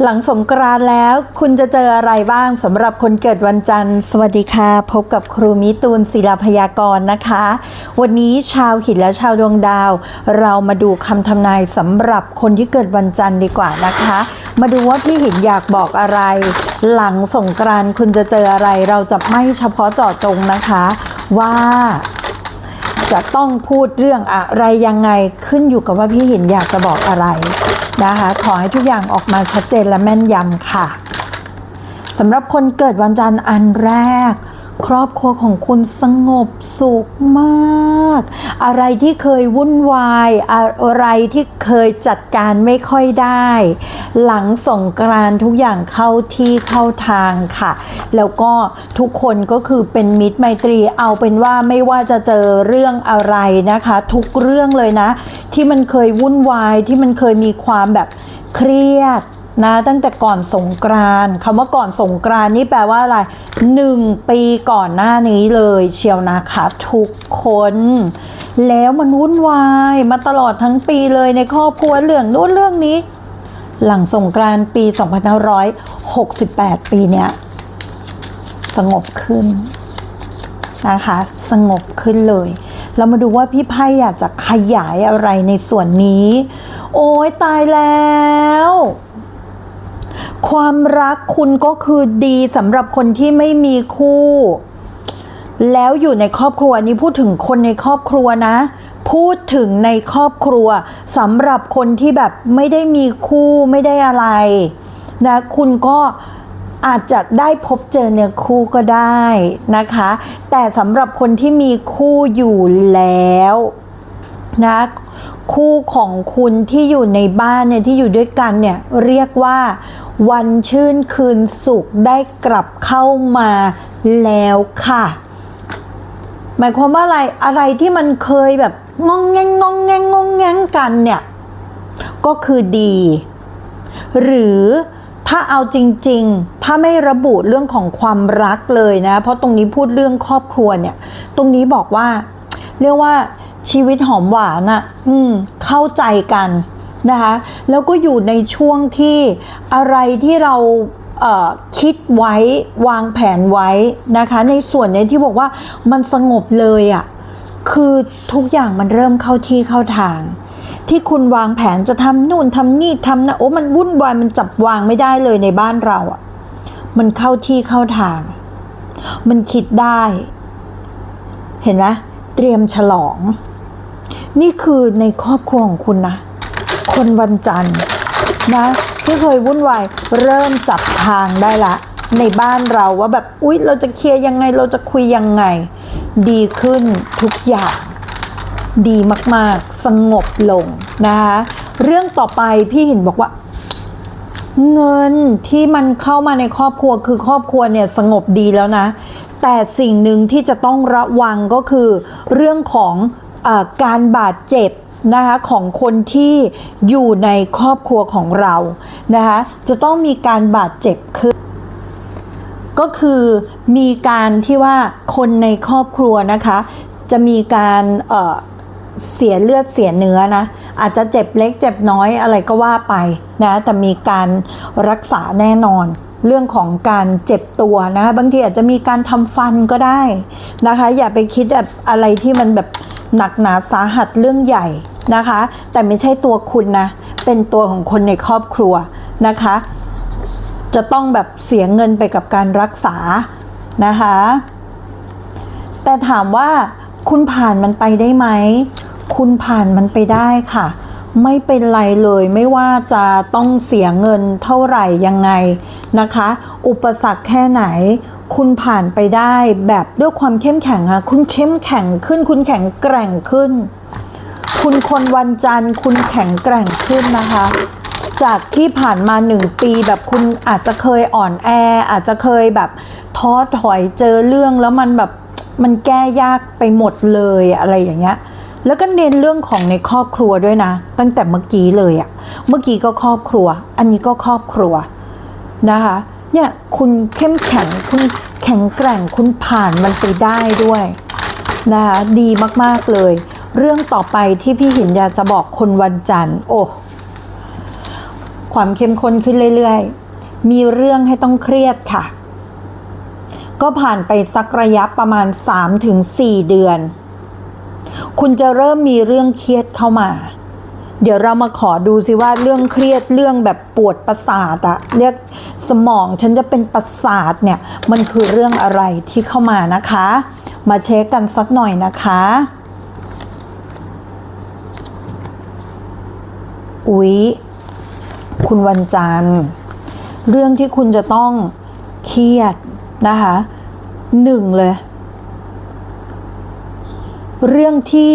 หลังสงกรานแล้ว คุณจะเจออะไรบ้างสำหรับคนเกิดวันจันทร์ สวัสดีค่ะ พบกับครูมิตูนศิลาพยากรณ์นะคะ วันนี้ชาวหินและชาวดวงดาว เรามาดูคำทำนายสำหรับคนที่เกิดวันจันทร์ดีกว่านะคะ มาดูว่าพี่หินอยากบอกอะไร หลังสงกรานคุณจะเจออะไร เราจะไม่เฉพาะเจาะจงนะคะ ว่า จะต้องพูดเรื่องอะไรยังไงขึ้นอยู่กับว่าพี่หินอยากจะบอกอะไรนะคะขอให้ทุกอย่างออกมาชัดเจนและแม่นยำค่ะสำหรับคนเกิดวันจันทร์อันแรก ครอบครัวของคุณสงบสุขมาก อะไรที่เคยวุ่นวาย อะไรที่เคยจัดการไม่ค่อยได้ หลังสงกรานทุกอย่างเข้าที่เข้าทางค่ะ แล้วก็ทุกคนก็คือเป็นมิตรไมตรีเอาเป็นว่าไม่ว่าจะเจอเรื่องอะไรนะคะ ทุกเรื่องเลยนะ ที่มันเคยวุ่นวายที่มันเคยมีความแบบเครียด นะตั้งแต่ก่อนสงกรานต์คำว่าก่อนสงกรานต์นี่แปลว่าอะไรหนึ่งปีก่อนหน้านี้เลยเชียวนะคะทุกคน แล้วมันวุ่นวายมาตลอดทั้งปีเลยในครอบครัวเรื่องนู้นเรื่องนี้ หลังสงกรานต์ปี 2568 ปีเนี้ยสงบขึ้นนะคะ สงบขึ้นเลย เรามาดูว่าพี่ไพ่อยากจะขยายอะไรในส่วนนี้ โอ้ยตายแล้ว ความรักคุณก็คือดีสำหรับคนที่ไม่มีคู่ แล้วอยู่ในครอบครัวนี้พูดถึงคนในครอบครัวนะ พูดถึงในครอบครัวสำหรับคนที่แบบไม่ได้มีคู่ไม่ได้อะไรนะคุณก็อาจจะได้พบเจอเนื้อคู่ก็ได้นะคะ แต่สำหรับคนที่มีคู่อยู่แล้วนะ คู่ของคุณที่อยู่ในบ้านเนี่ยที่อยู่ด้วยกันเนี่ยเรียกว่า วันชื่นคืนสุขได้กลับเข้ามาแล้วค่ะ หมายความว่าอะไรอะไรที่มันเคยแบบงองแงงงองแงงงองแงงกันเนี่ยก็คือดี หรือถ้าเอาจริงๆ ถ้าไม่ระบุเรื่องของความรักเลยนะ เพราะตรงนี้พูดเรื่องครอบครัวเนี่ย ตรงนี้บอกว่า เรียกว่า ชีวิตหอมหวานอะ่ะอืมเข้าใจกันนะคะ แล้วก็อยู่ในช่วงที่อะไรที่เราเคิดไว้วางแผนไว้นะคะ ในส่วนนี้ที่บอกว่ามันสงบเลยอะ่ะคือทุกอย่างมันเริ่มเข้าที่เข้าทาง ที่คุณวางแผนจะทำนู่นทำนี่ทำนะโอ้มันวุ่นวายมันจับวางไม่ได้เลยในบ้านเราอะ่ะมันเข้าที่เข้าทาง มันคิดได้ เห็นไหมเตรียมฉลอง นี่คือในครอบครัวของคุณนะ คนวันจันทร์นะ ที่เคยวุ่นวายเริ่มจับทางได้ละ ในบ้านเราว่าแบบอุ๊ย เราจะเคลียร์ยังไงเราจะคุยยังไง ดีขึ้นทุกอย่างดีมากๆ สงบลงนะคะเรื่องต่อไปพี่หินบอกว่า เงินที่มันเข้ามาในครอบครัวคือครอบครัวเนี่ยสงบดีแล้วนะ แต่สิ่งหนึ่งที่จะต้องระวังก็คือ เรื่องของ การบาดเจ็บนะคะของคนที่อยู่ในครอบครัวของเรานะคะจะต้องมีการบาดเจ็บขึ้นก็คือมีการที่ว่าคนในครอบครัวนะคะจะมีการเเสียเลือดเสียเนื้อนะอาจจะเจ็บเล็กเจ็บน้อยอะไรก็ว่าไปนะแต่มีการรักษาแน่นอน เรื่องของการเจ็บตัวนะคะบางทีอาจจะมีการทำฟันก็ได้นะคะ อย่าไปคิดแบบอะไรที่มันแบบหนักหนาสาหัสเรื่องใหญ่นะคะ แต่ไม่ใช่ตัวคุณนะ เป็นตัวของคนในครอบครัวนะคะ จะต้องแบบเสียเงินไปกับการรักษานะคะ แต่ถามว่าคุณผ่านมันไปได้ไหม คุณผ่านมันไปได้ค่ะ ไม่เป็นไรเลยไม่ว่าจะต้องเสียเงินเท่าไหร่ยังไงนะคะ อุปสรรคแค่ไหน คุณผ่านไปได้แบบด้วยความเข้มแข็งค่ะคุณเข้มแข็งขึ้น คุณแข็งแกร่งขึ้น คุณคนวันจันทร์ คุณแข็งแกร่งขึ้นนะคะ จากที่ผ่านมาหนึ่งปีแบบคุณอาจจะเคยอ่อนแอ อาจจะเคยแบบท้อถอยเจอเรื่องแล้วมันแบบมันแก้ยากไปหมดเลยอะไรอย่างเงี้ย แล้วก็เน้นเรื่องของในครอบครัวด้วยนะ ตั้งแต่เมื่อกี้เลยอะเมื่อกี้ก็ครอบครัว อันนี้ก็ครอบครัวนะคะเนี่ยคุณเข้มแข็งคุณแข็งแกร่งคุณผ่านมันไปได้ด้วยนะคะดีมากๆเลย เรื่องต่อไปที่พี่หินอยากจะบอกคนวันจันทร์โอ้ความเข้มข้นขึ้นเรื่อยๆ มีเรื่องให้ต้องเครียดค่ะ ก็ผ่านไปสักระยะประมาณ 3-4 เดือน คุณจะเริ่มมีเรื่องเครียดเข้ามา เดี๋ยวเรามาขอดูสิว่าเรื่องเครียดเรื่องแบบปวดประสาทอะเรียกสมองฉันจะเป็นประสาทเนี่ยมันคือเรื่องอะไรที่เข้ามานะคะ มาเช็คกันสักหน่อยนะคะอุ๊ยคุณวันจันทร์เรื่องที่คุณจะต้องเครียดนะคะหนึ่งเลย เรื่องที่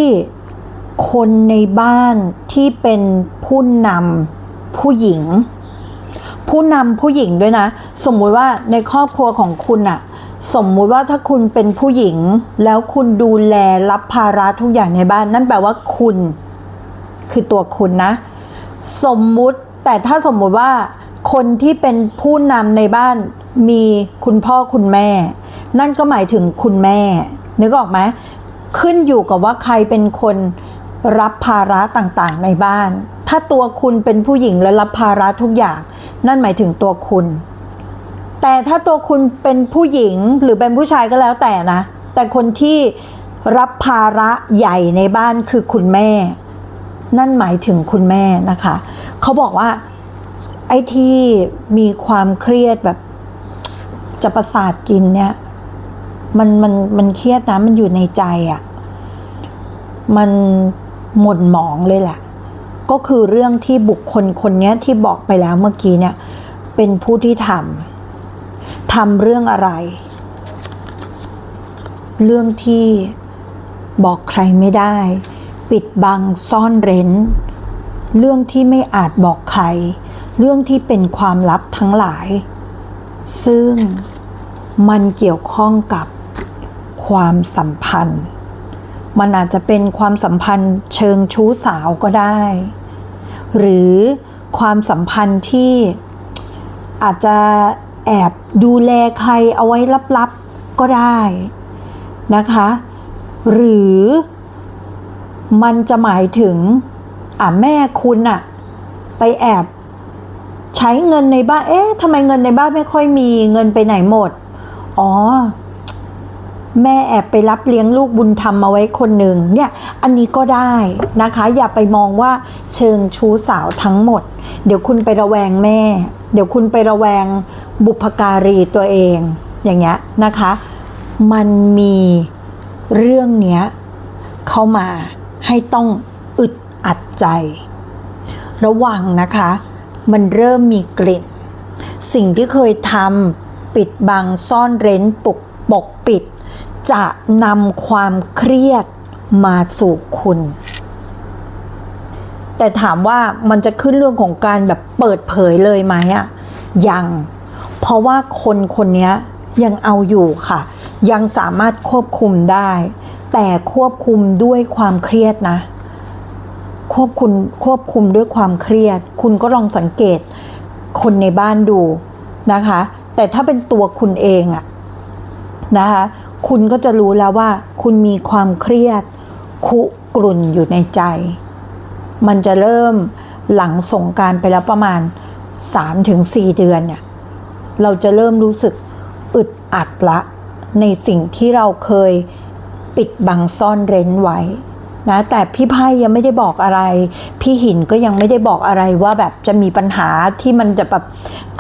คนในบ้านที่เป็นผู้นำผู้หญิง ผู้นำผู้หญิงด้วยนะ สมมุติว่าในครอบครัวของคุณอะสมมุติว่าถ้าคุณเป็นผู้หญิง แล้วคุณดูแลรับภาระทุกอย่างในบ้าน นั่นแปลว่าคุณ คือตัวคุณนะ สมมุติแต่ถ้าสมมุติว่า คนที่เป็นผู้นำในบ้านมีคุณพ่อคุณแม่ นั่นก็หมายถึงคุณแม่นึกออกไหม ขึ้นอยู่กับว่าใครเป็นคนรับภาระต่างๆ ในบ้าน ถ้าตัวคุณเป็นผู้หญิงและรับภาระทุกอย่าง นั่นหมายถึงตัวคุณ แต่ถ้าตัวคุณเป็นผู้หญิงหรือเป็นผู้ชายก็แล้วแต่นะ แต่คนที่รับภาระใหญ่ในบ้านคือคุณแม่ นั่นหมายถึงคุณแม่นะคะ เขาบอกว่าไอ้ที่มีความเครียดแบบจะประสาทกินเนี่ย มันมันมันเครียดนะมันอยู่ในใจอะ่ะ มันหม่นหมองเลยแหละ ก็คือเรื่องที่บุคคลคนนี้ที่บอกไปแล้วเมื่อกี้เนี่ย เป็นผู้ที่ทำทำเรื่องอะไร เรื่องที่บอกใครไม่ได้ ปิดบังซ่อนเร้น เรื่องที่ไม่อาจบอกใคร เรื่องที่เป็นความลับทั้งหลาย ซึ่งมันเกี่ยวข้องกับความสัมพันธ์ มันอาจจะเป็นความสัมพันธ์เชิงชู้สาวก็ได้ หรือความสัมพันธ์ที่อาจจะแอบดูแลใครเอาไว้ลับๆก็ได้นะคะ หรือมันจะหมายถึงอะแม่คุณอะไปแอบใช้เงินในบ้าน เอ๊ะทำไมเงินในบ้านไม่ค่อยมีเงินไปไหนหมด อ๋อ แม่แอบไปรับเลี้ยงลูกบุญธรรมมาไว้คนหนึ่งเนี่ยอันนี้ก็ได้นะคะ อย่าไปมองว่าเชิงชู้สาวทั้งหมด เดี๋ยวคุณไประแวงแม่ เดี๋ยวคุณไประแวงบุพการีตัวเองอย่างเงี้ยนะคะ มันมีเรื่องเนี้ยเข้ามาให้ต้องอึดอัดใจ ระวังนะคะ มันเริ่มมีกลิ่น สิ่งที่เคยทำปิดบังซ่อนเร้นปกปกปิด จะนำความเครียดมาสู่คุณ แต่ถามว่ามันจะขึ้นเรื่องของการแบบเปิดเผยเลยไหมอะยัง เพราะว่าคนคนนี้ยังเอาอยู่ค่ะ ยังสามารถควบคุมได้ แต่ควบคุมด้วยความเครียดนะ ควบคุมควบคุมด้วยความเครียด คุณก็ลองสังเกตคนในบ้านดูนะคะ แต่ถ้าเป็นตัวคุณเองอะนะคะ คุณก็จะรู้แล้วว่า คุณมีความเครียด คุกรุ่นอยู่ในใจ มันจะเริ่มหลังสงการไปแล้วประมาณ 3-4 เดือนเนี่ยเราจะเริ่มรู้สึกอึดอัดละ ในสิ่งที่เราเคยปิดบังซ่อนเร้นไว้นะแต่พี่ไพ่ยังไม่ได้บอกอะไร พี่หินก็ยังไม่ได้บอกอะไรว่าแบบจะมีปัญหาที่มันจะแบบ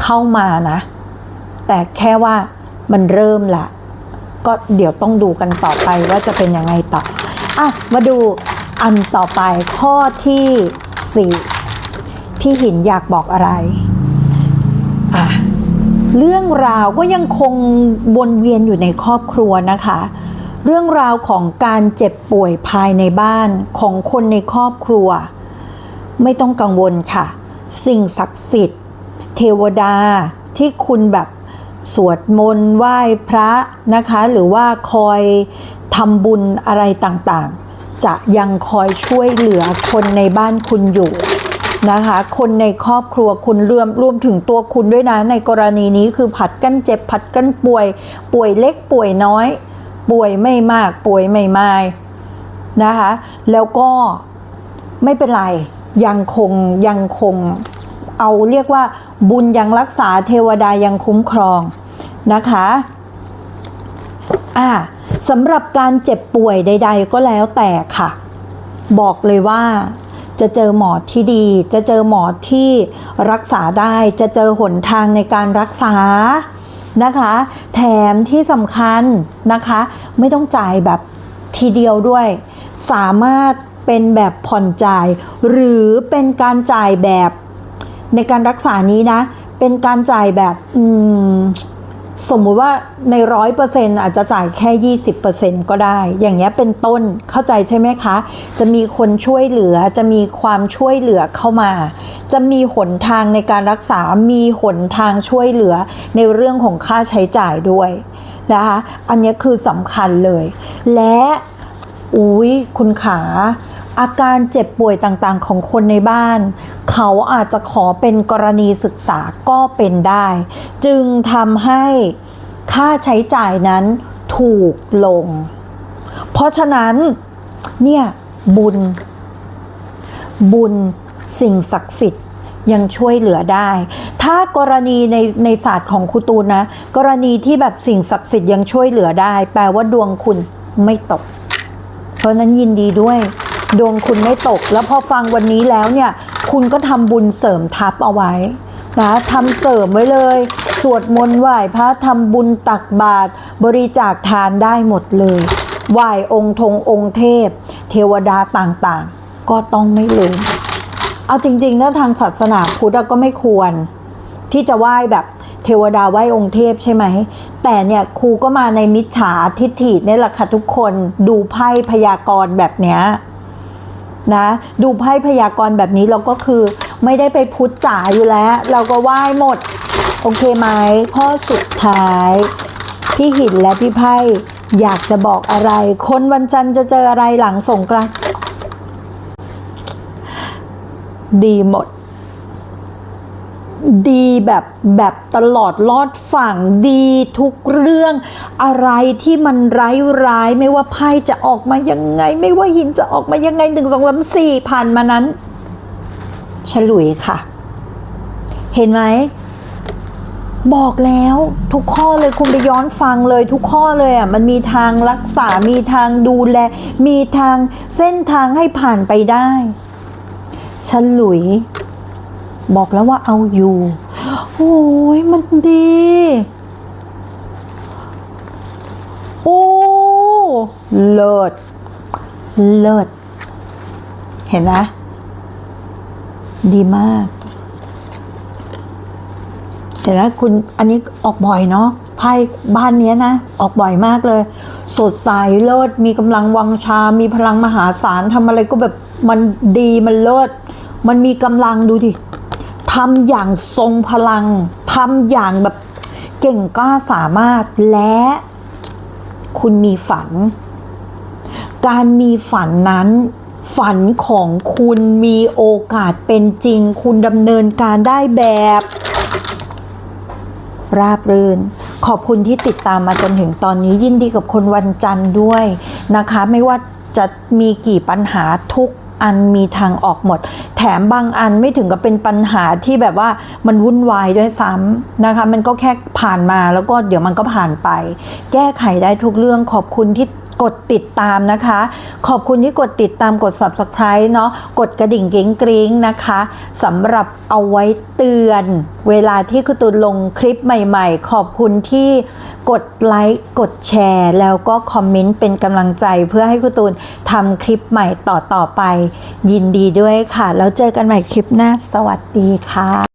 เข้ามานะ แต่แค่ว่ามันเริ่มละ ก็เดี๋ยวต้องดูกันต่อไปว่าจะเป็นยังไงต่ออะมาดูอันต่อไปข้อที่ 4 พี่หินอยากบอกอะไรอะเรื่องราวก็ยังคงวนเวียนอยู่ในครอบครัวนะคะ เรื่องราวของการเจ็บป่วยภายในบ้านของคนในครอบครัว ไม่ต้องกังวลค่ะ สิ่งศักดิ์สิทธิ์ เทวดาที่คุณแบบ สวดมนต์ไหว้พระนะคะ หรือว่าคอยทำบุญอะไรต่างๆ จะยังคอยช่วยเหลือคนในบ้านคุณอยู่นะคะ คนในครอบครัวคุณรวมรวมถึงตัวคุณด้วยนะ ในกรณีนี้คือผัดกันเจ็บผัดกันป่วย ป่วยเล็กป่วยน้อย ป่วยไม่มากป่วยไม่มายนะคะ แล้วก็ไม่เป็นไร ยังคงยังคงเอาเรียกว่า บุญยังรักษาเทวดายังคุ้มครองนะคะอ่าสำหรับการเจ็บป่วยใด ๆ ก็แล้วแต่ค่ะ บอกเลยว่าจะเจอหมอที่ดี จะเจอหมอที่รักษาได้ จะเจอหนทางในการรักษานะคะ แถมที่สำคัญนะคะ ไม่ต้องจ่ายแบบทีเดียวด้วย สามารถเป็นแบบผ่อนจ่าย หรือเป็นการจ่ายแบบ ในการรักษานี้นะ เป็นการจ่ายแบบอืมสมมุติว่าในร้อยเปอร์เซ็นต์อาจจะจ่ายแค่ 20%ก็ได้ อย่างเงี้ยเป็นต้นเข้าใจใช่ไหมคะ จะมีคนช่วยเหลือจะมีความช่วยเหลือเข้ามา จะมีหนทางในการรักษา มีหนทางช่วยเหลือในเรื่องของค่าใช้จ่ายด้วยนะคะอันนี้คือสำคัญเลย และอุ้ยคุณขา อาการเจ็บป่วยต่างๆ ของคนในบ้าน เขาอาจจะขอเป็นกรณีศึกษาก็เป็นได้ จึงทำให้ค่าใช้จ่ายนั้นถูกลง เพราะฉะนั้นเนี่ยบุญ บุญสิ่งศักดิ์สิทธิ์ยังช่วยเหลือได้ ถ้ากรณีในในศาสตร์ของครูตูนนะ กรณีที่แบบสิ่งศักดิ์สิทธิ์ยังช่วยเหลือได้ แปลว่าดวงคุณไม่ตก เพราะฉะนั้นยินดีด้วย ดวงคุณไม่ตก แล้วพอฟังวันนี้แล้วเนี่ย คุณก็ทำบุญเสริมทับเอาไว้นะทำเสริมไว้เลย สวดมนต์ไหว้พระทำบุญตักบาตรบริจาคทานได้หมดเลยไหว้องค์ทงองค์เทพ เทวดาต่างๆ ก็ต้องไม่ลืมเอาจริงๆนะทางศาสนาพุทธก็ไม่ควร ที่จะไหว้แบบเทวดาไหว้องค์เทพใช่ไหม แต่เนี่ยครูก็มาในมิจฉาทิฏฐิเนี่ยแหละค่ะทุกคนดูไพ่พยากรณ์แบบเนี้ย นะ ดูไพ่พยากรณ์แบบนี้เราก็คือไม่ได้ไปพุทธจ๋าอยู่แล้ว เราก็ไหว้หมด โอเคไหมข้อสุดท้าย พี่หินและพี่ไพ่อยากจะบอกอะไร คนวันจันทร์จะเจออะไรหลังสงกรานต์ดีหมด ดีแบบแบบตลอดลอดฝั่งดีทุกเรื่อง อะไรที่มันร้ายร้ายไม่ว่าไพ่จะออกมายังไง ไม่ว่าหินจะออกมายังไงหนึ่งสองสามสี่ผ่านมานั้น ฉลุยค่ะ เห็นไหมบอกแล้วทุกข้อเลยคุณไปย้อนฟังเลยทุกข้อเลยอะมันมีทางรักษา มีทางดูแล มีทางเส้นทางให้ผ่านไปได้ ฉลุย บอกแล้วว่าเอาอยู่ โอ้ยมันดี โอ้เลิศ เลิศ เห็นไหมดีมากเห็นไหมคุณอันนี้ออกบ่อยเนาะไพ่บ้านเนี้ยนะ ออกบ่อยมากเลย สดใสเลิศ มีกำลังวังชา มีพลังมหาศาลทำอะไรก็แบบมันดีมันเลิศ มันมีกำลังดูดิ ทำอย่างทรงพลังทำอย่างแบบเก่งกล้าสามารถและคุณมีฝัน การมีฝันนั้นฝันของคุณมีโอกาสเป็นจริง คุณดำเนินการได้แบบ ราบรื่น ขอบคุณที่ติดตามมาจนถึงตอนนี้ยินดีกับคนวันจันทร์ด้วยนะคะ ไม่ว่าจะมีกี่ปัญหาทุก อันมีทางออกหมด แถมบางอันไม่ถึงกับเป็นปัญหาที่แบบว่ามันวุ่นวายด้วยซ้ำนะคะ มันก็แค่ผ่านมาแล้วก็เดี๋ยวมันก็ผ่านไป แก้ไขได้ทุกเรื่องขอบคุณที่ กดติดตามนะคะ ขอบคุณที่กดติดตามกด subscribe เนาะกดกระดิ่งกรงกริ้งนะคะสำหรับเอาไว้เตือน เวลาที่คุณตูนลงคลิปใหม่ๆ ขอบคุณที่กดไลค์กดแชร์ แล้วก็คอมเมนต์เป็นกำลังใจเพื่อให้คุณตูนทำคลิปใหม่ต่อๆไป ยินดีด้วยค่ะ แล้วเจอกันใหม่คลิปหน้าสวัสดีค่ะ